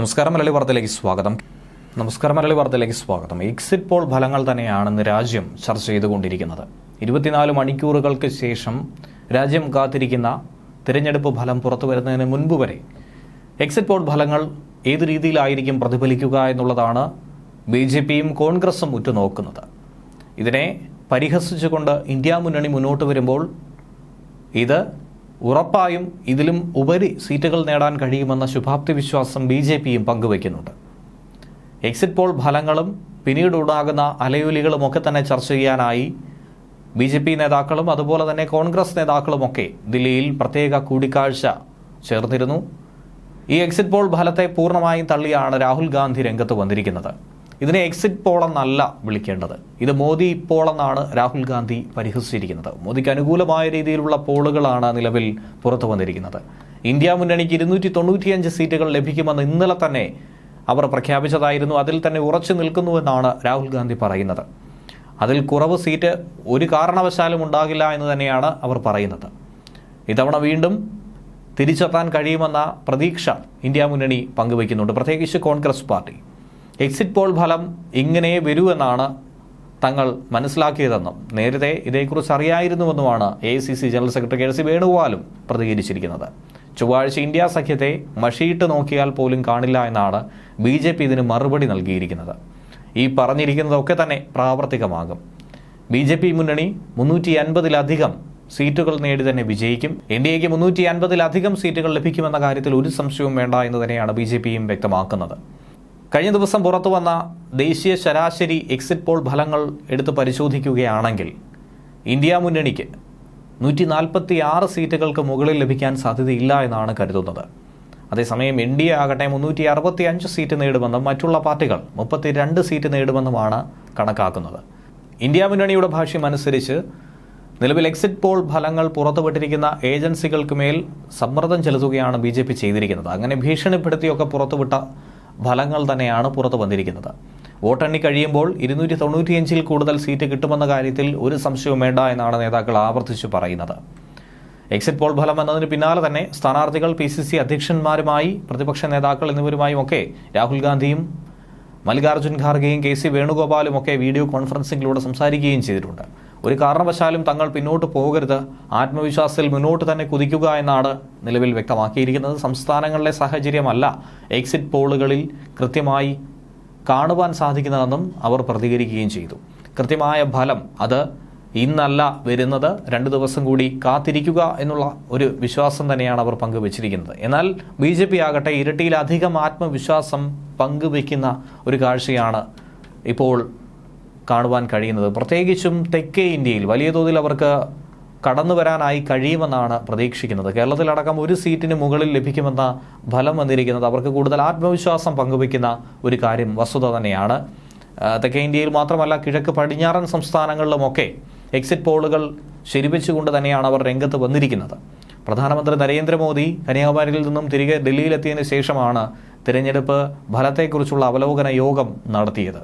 നമസ്കാരം മലയാളി വാർത്തയിലേക്ക് സ്വാഗതം. നമസ്കാരം മലയാളി വാർത്തയിലേക്ക് സ്വാഗതം. എക്സിറ്റ് പോൾ ഫലങ്ങൾ തന്നെയാണെന്ന് രാജ്യം ചർച്ച ചെയ്തുകൊണ്ടിരിക്കുന്നത്. ഇരുപത്തിനാല് മണിക്കൂറുകൾക്ക് ശേഷം രാജ്യം കാത്തിരിക്കുന്ന തിരഞ്ഞെടുപ്പ് ഫലം പുറത്തു വരുന്നതിന് മുൻപ് വരെ എക്സിറ്റ് പോൾ ഫലങ്ങൾ ഏത് രീതിയിലായിരിക്കും പ്രതിഫലിക്കുക എന്നുള്ളതാണ് ബി ജെ പിയും കോൺഗ്രസും ഉറ്റുനോക്കുന്നത്. ഇതിനെ പരിഹസിച്ചുകൊണ്ട് ഇന്ത്യ മുന്നണി മുന്നോട്ട് വരുമ്പോൾ ഇത് ഉറപ്പായും ഇതിലും ഉപരി സീറ്റുകൾ നേടാൻ കഴിയുമെന്ന ശുഭാപ്തി വിശ്വാസം ബി ജെ പിയും പങ്കുവയ്ക്കുന്നുണ്ട്. എക്സിറ്റ് പോൾ ഫലങ്ങളും പിന്നീട് ഉണ്ടാകുന്ന അലയൊലികളും ഒക്കെ തന്നെ ചർച്ച ചെയ്യാനായി ബി ജെ പി നേതാക്കളും അതുപോലെ തന്നെ കോൺഗ്രസ് നേതാക്കളുമൊക്കെ ദില്ലിയിൽ പ്രത്യേക കൂടിക്കാഴ്ച ചേർന്നിരുന്നു. ഈ എക്സിറ്റ് പോൾ ഫലത്തെ പൂർണമായും തള്ളിയാണ് രാഹുൽ ഗാന്ധി രംഗത്ത് വന്നിരിക്കുന്നത്. ഇതിനെ എക്സിറ്റ് പോൾ എന്നല്ല വിളിക്കേണ്ടത്. ഇത് മോദി പോൾ എന്നാണ് രാഹുൽ ഗാന്ധി പരിഹസിച്ചിരിക്കുന്നത്. മോദിക്ക് അനുകൂലമായ രീതിയിലുള്ള പോളുകളാണ് നിലവിൽ പുറത്തു വന്നിരിക്കുന്നത്. ഇന്ത്യ മുന്നണിക്ക് ഇരുന്നൂറ്റി തൊണ്ണൂറ്റിയഞ്ച് സീറ്റുകൾ ലഭിക്കുമെന്ന് ഇന്നലെ തന്നെ അവർ പ്രഖ്യാപിച്ചതായിരുന്നു. അതിൽ തന്നെ ഉറച്ചു നിൽക്കുന്നുവെന്നാണ് രാഹുൽ ഗാന്ധി പറയുന്നത്. അതിൽ കുറവ് സീറ്റ് ഒരു കാരണവശാലും ഉണ്ടാകില്ല എന്ന് തന്നെയാണ് അവർ പറയുന്നത്. ഇത്തവണ വീണ്ടും തിരിച്ചെത്താൻ കഴിയുമെന്ന പ്രതീക്ഷ ഇന്ത്യ മുന്നണി പങ്കുവയ്ക്കുന്നുണ്ട്. പ്രത്യേകിച്ച് കോൺഗ്രസ് പാർട്ടി. എക്സിറ്റ് പോൾ ഫലം ഇങ്ങനെ വരുമെന്നാണ് തങ്ങൾ മനസ്സിലാക്കിയതെന്നും നേരത്തെ ഇതേക്കുറിച്ച് അറിയായിരുന്നുവെന്നുമാണ് A C C general secretary K C വേണുഗോപാലും പ്രതികരിച്ചിരിക്കുന്നത്. ചൊവ്വാഴ്ച ഇന്ത്യ സഖ്യത്തെ മഷിയിട്ട് നോക്കിയാൽ പോലും കാണില്ല എന്നാണ് ബി ജെ പി ഇതിന് മറുപടി നൽകിയിരിക്കുന്നത്. ഈ പറഞ്ഞിരിക്കുന്നതൊക്കെ തന്നെ പ്രാവർത്തികമാകും. ബി ജെ പി മുന്നണി മുന്നൂറ്റി അൻപതിലധികം സീറ്റുകൾ നേടി തന്നെ വിജയിക്കും. എൻ ഡി എക്ക് മുന്നൂറ്റി അൻപതിലധികം സീറ്റുകൾ ലഭിക്കുമെന്ന കാര്യത്തിൽ ഒരു സംശയവും വേണ്ട എന്ന് തന്നെയാണ് ബി ജെ പിയും വ്യക്തമാക്കുന്നത്. കഴിഞ്ഞ ദിവസം പുറത്തു വന്ന ദേശീയ ശരാശരി എക്സിറ്റ് പോൾ ഫലങ്ങൾ എടുത്ത് പരിശോധിക്കുകയാണെങ്കിൽ ഇന്ത്യ മുന്നണിക്ക് നൂറ്റി നാൽപ്പത്തി ആറ് സീറ്റുകൾക്ക് മുകളിൽ ലഭിക്കാൻ സാധ്യതയില്ല എന്നാണ് കരുതുന്നത്. അതേസമയം എൻ ഡി എ ആകട്ടെ മുന്നൂറ്റി അറുപത്തി അഞ്ച് സീറ്റ് നേടുമെന്നും മറ്റുള്ള പാർട്ടികൾ മുപ്പത്തി രണ്ട് സീറ്റ് നേടുമെന്നുമാണ് കണക്കാക്കുന്നത്. ഇന്ത്യ മുന്നണിയുടെ ഭാഷ്യം അനുസരിച്ച് നിലവിൽ എക്സിറ്റ് പോൾ ഫലങ്ങൾ പുറത്തുവിട്ടിരിക്കുന്ന ഏജൻസികൾക്ക് മേൽ സമ്മർദ്ദം ചെലുത്തുകയാണ് ബി ജെ പി ചെയ്തിരിക്കുന്നത്. അങ്ങനെ ഭീഷണിപ്പെടുത്തിയൊക്കെ പുറത്തുവിട്ട ഫലങ്ങൾ തന്നെയാണ് പുറത്തു വന്നിരിക്കുന്നത്. വോട്ടെണ്ണി കഴിയുമ്പോൾ ഇരുന്നൂറ്റി തൊണ്ണൂറ്റിയഞ്ചിൽ കൂടുതൽ സീറ്റ് കിട്ടുമെന്ന കാര്യത്തിൽ ഒരു സംശയവും വേണ്ട എന്നാണ് നേതാക്കൾ ആവർത്തിച്ചു പറയുന്നത്. എക്സിറ്റ് പോൾ ഫലം വന്നതിന് പിന്നാലെ തന്നെ സ്ഥാനാർത്ഥികൾ പി സി സി അധ്യക്ഷന്മാരുമായി പ്രതിപക്ഷ നേതാക്കൾ എന്നിവരുമായും ഒക്കെ രാഹുൽ ഗാന്ധിയും മല്ലികാർജുൻ ഖാർഗെയും കെ സി വേണുഗോപാലും ഒക്കെ വീഡിയോ കോൺഫറൻസിംഗിലൂടെ സംസാരിക്കുകയും ചെയ്തിട്ടുണ്ട്. ഒരു കാരണവശാലും തങ്ങൾ പിന്നോട്ട് പോകരുത്. ആത്മവിശ്വാസത്തിൽ മുന്നോട്ട് തന്നെ കുതിക്കുക എന്നാണ് നിലവിൽ വ്യക്തമാക്കിയിരിക്കുന്നത്. സംസ്ഥാനങ്ങളിലെ സാഹചര്യമല്ല എക്സിറ്റ് പോളുകളിൽ കൃത്യമായി കാണുവാൻ സാധിക്കുന്നതെന്നും അവർ പ്രതികരിക്കുകയും ചെയ്തു. കൃത്യമായ ഫലം അത് ഇന്നല്ല വരുന്നത്. രണ്ട് ദിവസം കൂടി കാത്തിരിക്കുക എന്നുള്ള ഒരു വിശ്വാസം തന്നെയാണ് അവർ പങ്കുവച്ചിരിക്കുന്നത്. എന്നാൽ ബി ജെ പി ആകട്ടെ ഇരട്ടിയിലധികം ആത്മവിശ്വാസം പങ്കുവയ്ക്കുന്ന ഒരു കാഴ്ചയാണ് ഇപ്പോൾ കാണുവാൻ കഴിയുന്നത്. പ്രത്യേകിച്ചും തെക്കേ ഇന്ത്യയിൽ വലിയ തോതിൽ അവർക്ക് കടന്നു വരാനായി കഴിയുമെന്നാണ് പ്രതീക്ഷിക്കുന്നത്. കേരളത്തിലടക്കം ഒരു സീറ്റിന് മുകളിൽ ലഭിക്കുമെന്ന ഫലം വന്നിരിക്കുന്നത് അവർക്ക് കൂടുതൽ ആത്മവിശ്വാസം പങ്കുവയ്ക്കുന്ന ഒരു കാര്യം വസ്തുത തന്നെയാണ്. തെക്കേ ഇന്ത്യയിൽ മാത്രമല്ല കിഴക്ക് പടിഞ്ഞാറൻ സംസ്ഥാനങ്ങളിലുമൊക്കെ എക്സിറ്റ് പോളുകൾ ശരിവെച്ചുകൊണ്ട് തന്നെയാണ് അവർ രംഗത്ത് വന്നിരിക്കുന്നത്. പ്രധാനമന്ത്രി നരേന്ദ്രമോദി കന്യാകുമാരിയിൽ നിന്നും തിരികെ ഡൽഹിയിലെത്തിയതിനു ശേഷമാണ് തിരഞ്ഞെടുപ്പ് ഫലത്തെക്കുറിച്ചുള്ള അവലോകന യോഗം നടത്തിയത്.